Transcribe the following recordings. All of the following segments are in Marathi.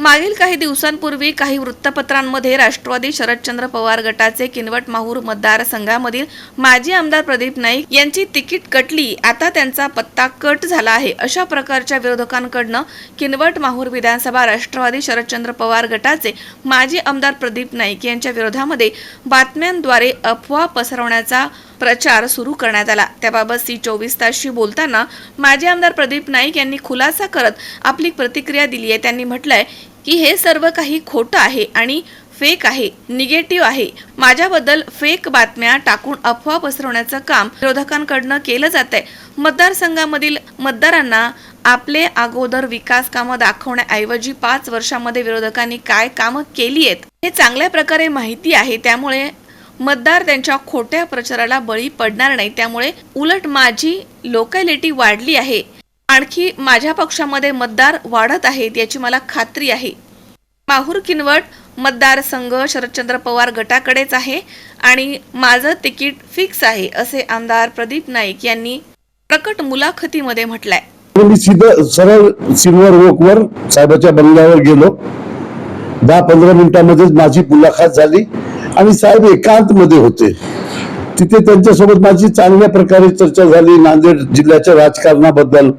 मागील काही दिवसांपूर्वी काही वृत्तपत्रांमध्ये राष्ट्रवादी शरदचंद्र पवार गटाचे किनवट माहूर मतदारसंघामधील माजी आमदार प्रदीप नाईक यांची तिकीट कटली आता त्यांचा पत्ता कट झाला आहे. अशा प्रकारच्या विरोधकांकडनं किनवट माहूर विधानसभा राष्ट्रवादी शरदचंद्र पवार गटाचे माजी आमदार प्रदीप नाईक यांच्या विरोधामध्ये बातम्यांद्वारे अफवा पसरवण्याचा प्रचार सुरू करण्यात आला. त्याबाबत सी चोवीस तासशी बोलताना माजी आमदार प्रदीप नाईक यांनी खुलासा करत आपली प्रतिक्रिया दिली आहे. त्यांनी म्हटलंय की हे सर्व काही खोटं आहे आणि फेक आहे निगेटिव्ह आहे. माझ्याबद्दल फेक बातम्या टाकून अफवा पसरवण्याचं काम विरोधकांकडनं केलं जात आहे मतदारसंघामधील मतदारांना आपले अगोदर विकास कामं दाखवण्याऐवजी पाच वर्षामध्ये विरोधकांनी काय कामं केली आहेत हे चांगल्या प्रकारे माहिती आहे. त्यामुळे मतदार त्यांच्या खोट्या प्रचाराला बळी पडणार नाही. त्यामुळे उलट माझी लोकॅलिटी वाढली आहे. आणखी माझ्या पक्षामध्ये मतदार वाढत आहेत याची मला खात्री आहे. माहूर किनवट मतदारसंघ शरदचंद्र पवार गटाकडेच आहे आणि माझं तिकीट फिक्स आहे असे आमदार प्रदीप नाईक यांनी प्रकट मुलाखतीमध्ये म्हटलंय. मी सिद्ध सरळ सिल्वर वॉकवर साहेबाच्या बंगल्यावर गेलो. दहा पंधरा मिनिटांमध्येच माझी मुलाखत झाली. आणि साहेब एकांत मध्ये होते. तिथे त्यांच्यासोबत माझी चांगल्या प्रकारे चर्चा झाली. नांदेड जिल्ह्याच्या राजकारणाबद्दल.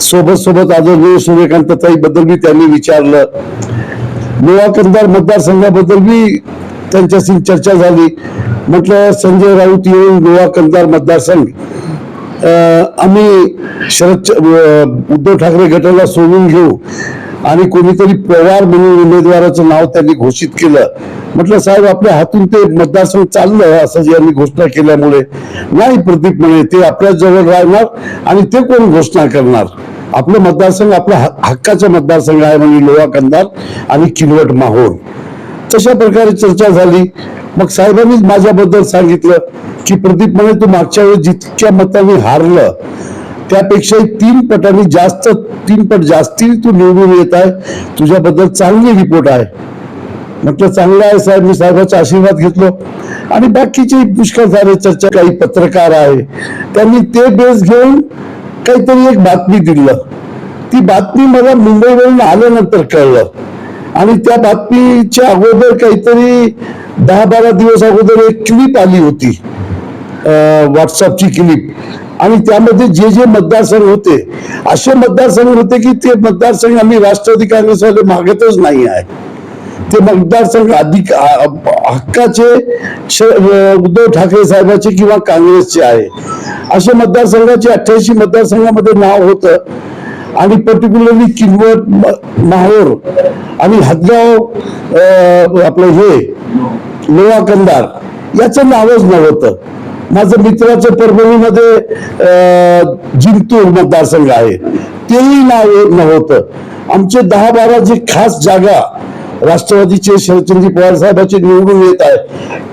सोबत सोबत आदरणीय सूर्यकांतताईबद्दल मी त्यांनी विचारलं. गोवा कंदार मतदारसंघाबद्दल मी त्यांच्याशी चर्चा झाली. म्हटलं संजय राऊत येऊन गोवा कंदार मतदारसंघ. अं, आम्ही शरद उद्धव ठाकरे गटाला सोडून घेऊ. आणि कोणीतरी पवार म्हणून उमेदवाराचं नाव त्यांनी घोषित केलं. म्हटलं साहेब आपल्या हातून ते मतदारसंघ चाललं असं यांनी घोषणा केल्यामुळे. नाही प्रदीप म्हणे ते आपल्या जवळ राहणार आणि ते कोण घोषणा करणार? आपलं मतदारसंघ आपल्या हक्- हक्काचा मतदारसंघ आहे म्हणजे लोहा कंदार आणि किनवट माहोर. तशा प्रकारे चर्चा झाली. मग साहेबांनीच माझ्याबद्दल सांगितलं की प्रदीप म्हणे तू मागच्या वेळेस जितक्या मतांनी हारलं त्यापेक्षाही तीन पटांनी जास्त तीन पट जास्ती तू निवडून येत आहे. तुझ्याबद्दल चांगली रिपोर्ट आहे. म्हटलं चांगलं आहे साहेब मी साहेबाचा आशीर्वाद घेतलो. आणि बाकीचे पुष्कळ झाले चर्चा काही पत्रकार आहे. त्यांनी ते बेस घेऊन काहीतरी एक बातमी दिलं. ती बातमी मला मुंबईवरून आल्यानंतर कळलं. आणि त्या बातमीच्या अगोदर काहीतरी दहा बारा दिवस अगोदर एक क्लिप आली होती. व्हॉट्सअपची क्लिप. आणि त्यामध्ये जे जे मतदारसंघ होते असे मतदारसंघ होते की ते मतदारसंघ आम्ही राष्ट्रवादी काँग्रेसवाले मागतच नाही आहे. ते मतदारसंघ अधिक हक्काचे उद्धव ठाकरे साहेबाचे किंवा काँग्रेसचे आहे. असे मतदारसंघाचे अठ्ठ्याऐंशी मतदारसंघामध्ये नाव होतं. आणि पर्टिक्युलरली किनवट माहोर आणि हदगाव आपलं हे लोहा कंदार याचं नावच नव्हतं. माझं मित्राचं परभणीमध्ये अं, जिंतूर मतदारसंघ आहे. तेही नाव नव्हतं. आमचे दहा बारा जे खास जागा राष्ट्रवादीचे शरदचंद्र पवार साहेबांचे निवडून येत आहे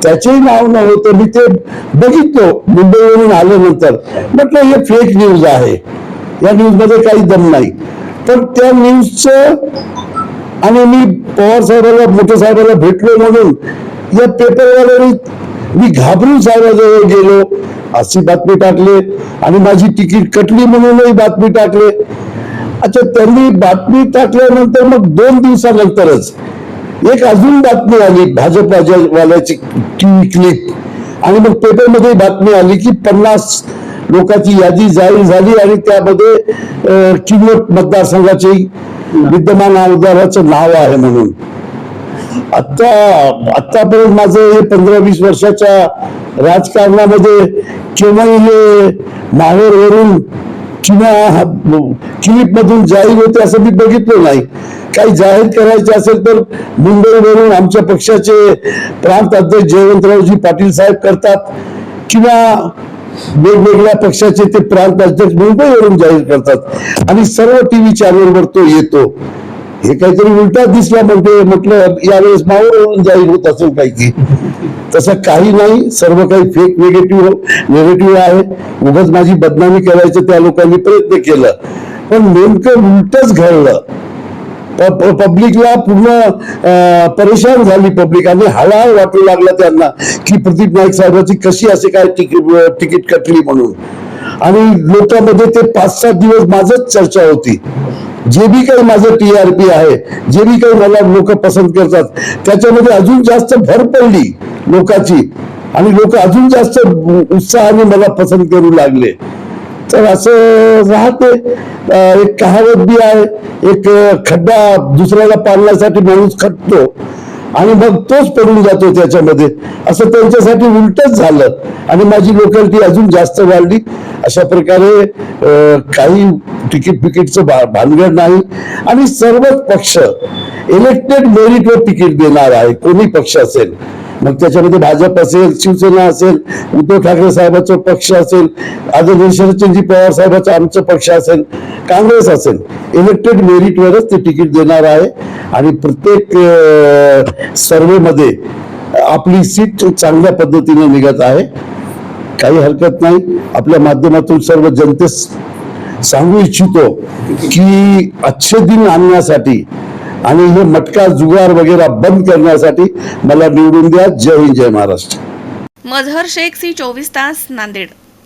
त्याचेही नाव नव्हतं. मी ते बघितलो मुंबईवरून आल्यानंतर. म्हटलं हे फेक न्यूज आहे. या न्यूजमध्ये काही दम नाही. पण त्या न्यूजचं आणि मी पवार साहेबाला मोठे साहेबाला भेटलो म्हणून या पेपरवाल्याने मी घाबरून साहेबाजवळ गेलो. अशी बातमी टाकले. आणि माझी तिकीट कटली म्हणूनही बातमी टाकले. अच्छा त्यांनी बातमी टाकल्यानंतर मग दोन दिवसानंतरच एक अजून बातमी आली भाजप वाल्याची टीव्ही क्लिप आणि मग पेपरमध्ये बातमी आली की पन्नास लोकांची यादी जाहीर झाली आणि त्यामध्ये अं, मतदारसंघाचे विद्यमान आमदाराचं नाव आहे म्हणून. आता आतापर्यंत माझं हे पंधरा वीस वर्षाच्या राजकारणामध्ये केव्हाही हे माहेरवरून किंवा मधून जाहीर होते असं मी बघितलं नाही. काही जाहीर करायचे असेल तर मुंबईवरून आमच्या पक्षाचे प्रांत अध्यक्ष जयवंतरावजी पाटील साहेब करतात किंवा वेगवेगळ्या पक्षाचे ते प्रांत अध्यक्ष मुंबईवरून जाहीर करतात. आणि सर्व टीव्ही चॅनलवर तो येतो. हे काहीतरी उलटा दिसला म्हणते म्हटलं यावेळेस मावळ जाहीर होत असेल काही की तसं काही नाही. सर्व काही फेक निगेटिव्ह निगेटिव्ह आहे. उगाच माझी बदनामी करायचं त्या लोकांनी प्रयत्न केलं. पण नेमकं उलटच घडलं. पब्लिकला पूर्ण परेशान झाली पब्लिक आणि हळाहळ वाटू लागला त्यांना की प्रदीप नाईक साहेबांची कशी असे काय तिकीट तिकीट कटली म्हणून. आणि लोकांमध्ये ते पाच सात दिवस माझच चर्चा होती. जे बी काही माझं पी आहे जे बी काही मला लोक पसंत करतात त्याच्यामध्ये अजून जास्त भर पडली लोकांची. आणि लोक अजून जास्त उत्साहाने मला पसंत करू लागले. तर असं राहते. एक कहावत बी आहे एक खड्डा दुसऱ्याला पाडण्यासाठी माणूस खटतो. आणि मग तोच पडून जातो त्याच्यामध्ये. असं त्यांच्यासाठी उलटच झालं. आणि माझी लोकॅलिटी अजून जास्त वाढली. अशा प्रकारे काही तिकीट पिकीटचं भानगड नाही. आणि सर्वच पक्ष इलेक्टेड मेरिटवर तिकीट देणार आहे. कोणी पक्ष असेल. मग त्याच्यामध्ये भाजप असेल शिवसेना असेल उद्धव ठाकरे साहेबांचा पक्ष असेल आदरणीय शरदचंद्रजी पवार साहेबांचा आमचा पक्ष असेल काँग्रेस असेल इलेक्टेड मेरिटवरच ते तिकीट देणार आहे. आणि प्रत्येक सर्वे मध्ये आपली सीट चांगल्या पद्धतीने निघत आहे. काही हरकत नाही. आपल्या माध्यमातून सर्व जनतेस सांगू इच्छितो की अच्छे दिन आणण्यासाठी आणि हे मटका जुगार वगैरे बंद करण्यासाठी मला निवडून द्या. जय हिंद जय महाराष्ट्र. मझहर शेख सी चोवीस तास नांदेड.